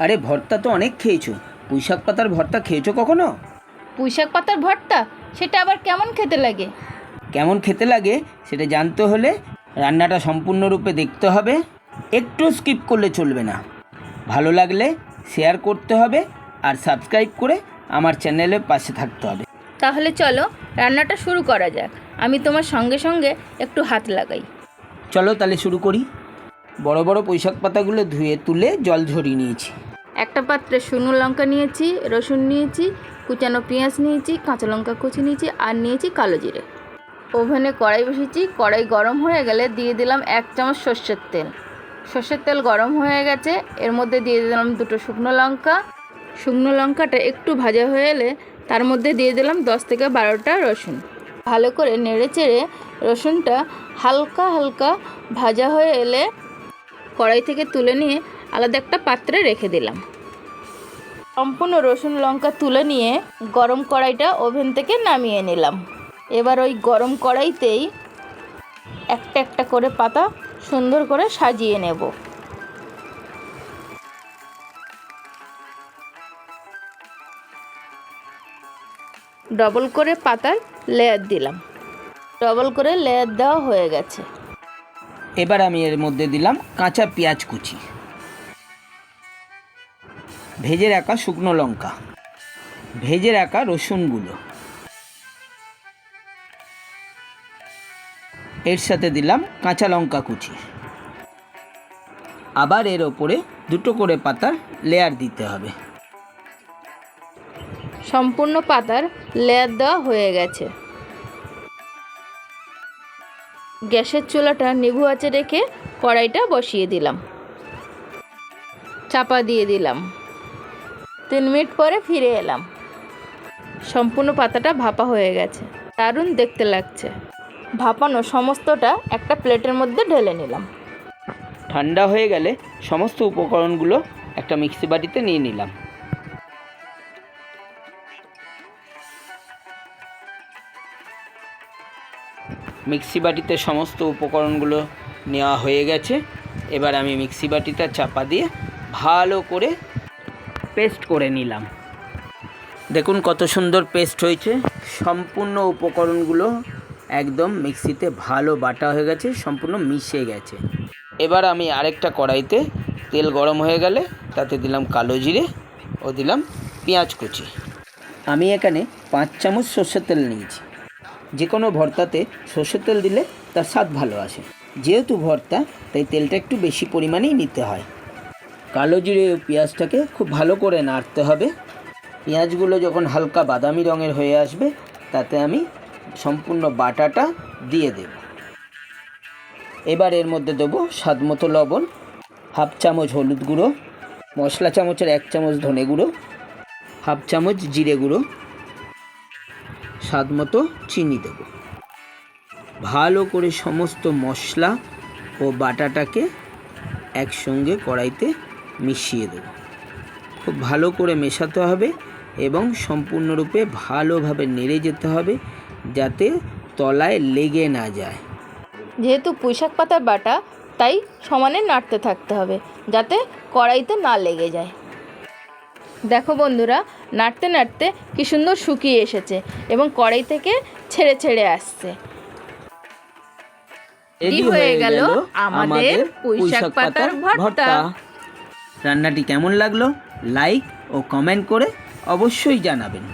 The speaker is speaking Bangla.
আরে ভর্তা তো অনেক খেয়েছো। পুঁই শাক পাতার ভর্তা খেয়েছো কখনো? পুঁইশাক পাতার ভর্তা? সেটা আবার কেমন খেতে লাগে? কেমন খেতে লাগে সেটা জানতে হলে রান্নাটা সম্পূর্ণরূপে দেখতে হবে। একটু স্কিপ করলে চলবে না। ভালো লাগলে শেয়ার করতে হবে আর সাবস্ক্রাইব করে আমার চ্যানেলের পাশে থাকতে হবে। তাহলে চলো রান্নাটা শুরু করা যাক। আমি তোমার সঙ্গে সঙ্গে একটু হাত লাগাই। চলো তাহলে শুরু করি। বড় বড় পুঁইশাক পাতাগুলো ধুয়ে তুলে জল ঝরিয়ে নিয়েছি। একটা পাত্রে শুকনো লঙ্কা নিয়েছি, রসুন নিয়েছি, কুচানো পেঁয়াজ নিয়েছি, কাঁচা লঙ্কা কুচি নিয়েছি আর নিয়েছি কালো জিরে। ওভেনে কড়াই বসিয়েছি, কড়াই গরম হয়ে গেলে দিয়ে দিলাম এক চামচ সর্ষের তেল। সর্ষের তেল গরম হয়ে গেছে, এর মধ্যে দিয়ে দিলাম দুটো শুকনো লঙ্কা। শুকনো লঙ্কাটা একটু ভাজা হয়ে এলে তার মধ্যে দিয়ে দিলাম দশ থেকে বারোটা রসুন। ভালো করে নেড়ে চেড়ে রসুনটা হালকা হালকা ভাজা হয়ে এলে কড়াই থেকে তুলে নিয়ে আলাদা একটা পাত্রে রেখে দিলাম। সম্পূর্ণ রসুন লঙ্কা তুলে নিয়ে গরম কড়াইটা ওভেন থেকে নামিয়ে নিলাম। এবার ওই গরম কড়াইতেই একটা একটা করে পাতা সুন্দর করে সাজিয়ে নেব। ডবল করে পাতার লেয়ার দিলাম। ডবল করে লেয়ার দেওয়া হয়ে গেছে। এবার আমি এর মধ্যে দিলাম কাঁচা পেঁয়াজ কুচি। ভেজে রাখা শুকনো লঙ্কা। ভেজে রাখা রসুনগুলো এর সাথে দিলাম কাঁচা লঙ্কা কুচি। আবার এর ওপরে দুটো করে পাতার লেয়ার দিতে হবে। সম্পূর্ণ পাতার লেয়ার দেওয়া হয়ে গেছে। গ্যাসের চুলাটা নিভু আঁচে রেখে কড়াইটা বসিয়ে দিলাম। চাপা দিয়ে দিলাম। তিন মিনিট পরে ফিরে এলাম। সম্পূর্ণ পাতাটা ভাপা হয়ে গেছে। দারুণ দেখতে লাগছে। ভাপানো সমস্তটা একটা প্লেটের মধ্যে ঢেলে নিলাম। ঠান্ডা হয়ে গেলে সমস্ত উপকরণগুলো একটা মিক্সি বাটিতে নিয়ে নিলাম। মিক্সি বাটিতে সমস্ত উপকরণগুলো নেওয়া হয়ে গেছে। এবার আমি মিক্সি বাটিটা চাপা দিয়ে ভালো করে পেস্ট করে নিলাম। দেখুন কত সুন্দর পেস্ট হয়েছে। সম্পূর্ণ উপকরণগুলো একদম মিক্সিতে ভালো বাটা হয়ে গেছে, সম্পূর্ণ মিশে গেছে। এবার আমি আরেকটা কড়াইতে তেল গরম হয়ে গেলে তাতে দিলাম কালো জিরে ও দিলাম পেঁয়াজ কুচি। আমি এখানে পাঁচ চামচ সর্ষের তেল নিয়েছি। যে কোনো ভর্তাতে সর্ষের তেল দিলে তার স্বাদ ভালো আসে। যেহেতু ভর্তা, তাই তেলটা একটু বেশি পরিমাণেই নিতে হয়। কালো জিরে ও পেঁয়াজটাকে খুব ভালো করে নাড়তে হবে। পেঁয়াজগুলো যখন হালকা বাদামি রঙের হয়ে আসবে, তাতে আমি সম্পূর্ণ বাটাটা দিয়ে দেব। এবার এর মধ্যে দেবো স্বাদ মতো লবণ, হাফ চামচ হলুদ গুঁড়ো, মশলা চামচের এক চামচ ধনে গুঁড়ো, হাফ চামচ জিরে গুঁড়ো স্বাদ মতো চিনি দেব। ভালো করে সমস্ত মশলা ও বাটাটাকে একসঙ্গে কড়াইতে মিশিয়ে দেব। খুব ভালো করে মেশাতে হবে এবং সম্পূর্ণরূপে ভালোভাবে নেড়ে যেতে হবে যাতে তলায় লেগে না যায়। যেহেতু পুঁইশাক পাতার বাটা তাই সমানে নাড়তে থাকতে হবে যাতে কড়াইতে না লেগে যায়। দেখো বন্ধুরা নাড়তে নাড়তে কি সুন্দর শুকিয়ে এসেছে এবং কড়াই থেকে ছেড়ে ছেড়ে আসছে। রেডি হয়ে গেল আমাদের পুঁইশাক পাতার ভর্তা। রান্নাটি কেমন লাগল? লাইক ও কমেন্ট করে অবশ্যই জানাবেন।